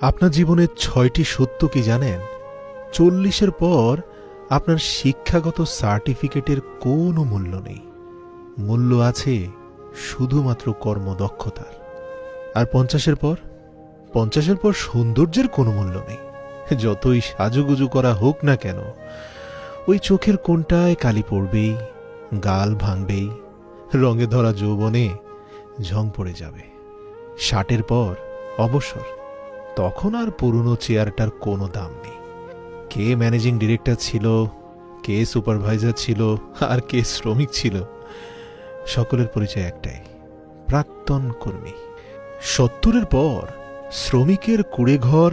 আপনার জীবনের ছয়টি সত্য কি জানেন? চল্লিশের পর আপনার শিক্ষাগত সার্টিফিকেটের কোনো মূল্য নেই। মূল্য আছে শুধুমাত্র কর্মদক্ষতার। আর পঞ্চাশের পর? পঞ্চাশের পর সৌন্দর্যের কোনো মূল্য নেই। যতই সাজুগুজু করা হোক না কেন, ওই চোখের কোনটায় কালি পড়বেই, গাল ভাঙবেই, রঙে ধরা যৌবনে ঝং পড়ে যাবে। ষাটের পর অবসর। তখন আর পুরনো চেয়ারটার কোনো দাম নেই। কে ম্যানেজিং ডিরেক্টর ছিল, কে সুপারভাইজার ছিল, আর কে শ্রমিক ছিল, সকলের পরিচয় একটাই, প্রাক্তন কর্মী। সত্তরের পর শ্রমিকের কুড়েঘর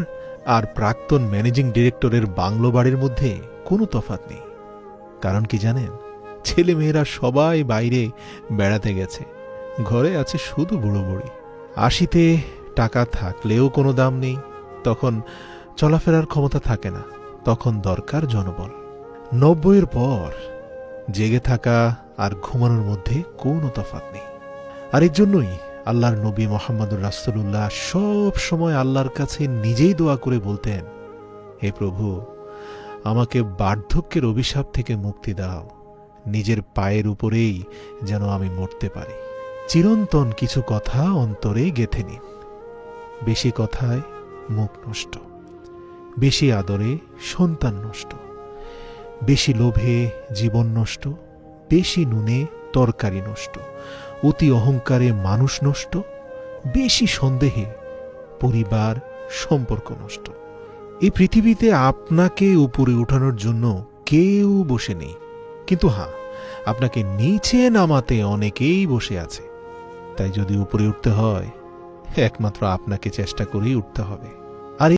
আর প্রাক্তন ম্যানেজিং ডিরেক্টরের বাংলো বাড়ির মধ্যে কোনো তফাত নেই। কারণ কি জানেন ছেলে মেয়েরা সবাই বাইরে বেড়াতে গেছে, ঘরে আছে শুধু বুড়ো বুড়ি আশিতে টাকা থাকলেও কোনো দাম নেই, তখন চলাফেরার ক্ষমতা থাকে না, তখন দরকার জনবল। নব্বইয়ের পর জেগে থাকা আর ঘুমানোর মধ্যে কোনো তফাৎ নেই। আর এর জন্যই আল্লাহর নবী মোহাম্মদুর রাসুল্লাহ সব সময় আল্লাহর কাছে নিজেই দোয়া করে বলতেন, হে প্রভু, আমাকে বার্ধক্যের অভিশাপ থেকে মুক্তি দাও। নিজের পায়ের উপরেই যেন আমি মরতে পারি। চিরন্তন কিছু কথা অন্তরে গেথে নিন। বেশি কথায় মুখ নষ্ট, বেশি আদরে সন্তান নষ্ট, বেশি লোভে জীবন নষ্ট, বেশি নুনে তরকারি নষ্ট, অতি অহংকারে মানুষ নষ্ট, বেশি সন্দেহে পরিবার সম্পর্ক নষ্ট। এই পৃথিবীতে আপনাকে উপরে উঠানোর জন্য কেউ বসে নেই। কিন্তু হ্যাঁ আপনাকে নিচে নামাতে অনেকেই বসে আছে। তাই যদি উপরে উঠতে হয় একমাত্র আপনাকে চেষ্টা করেই উঠতে হবে।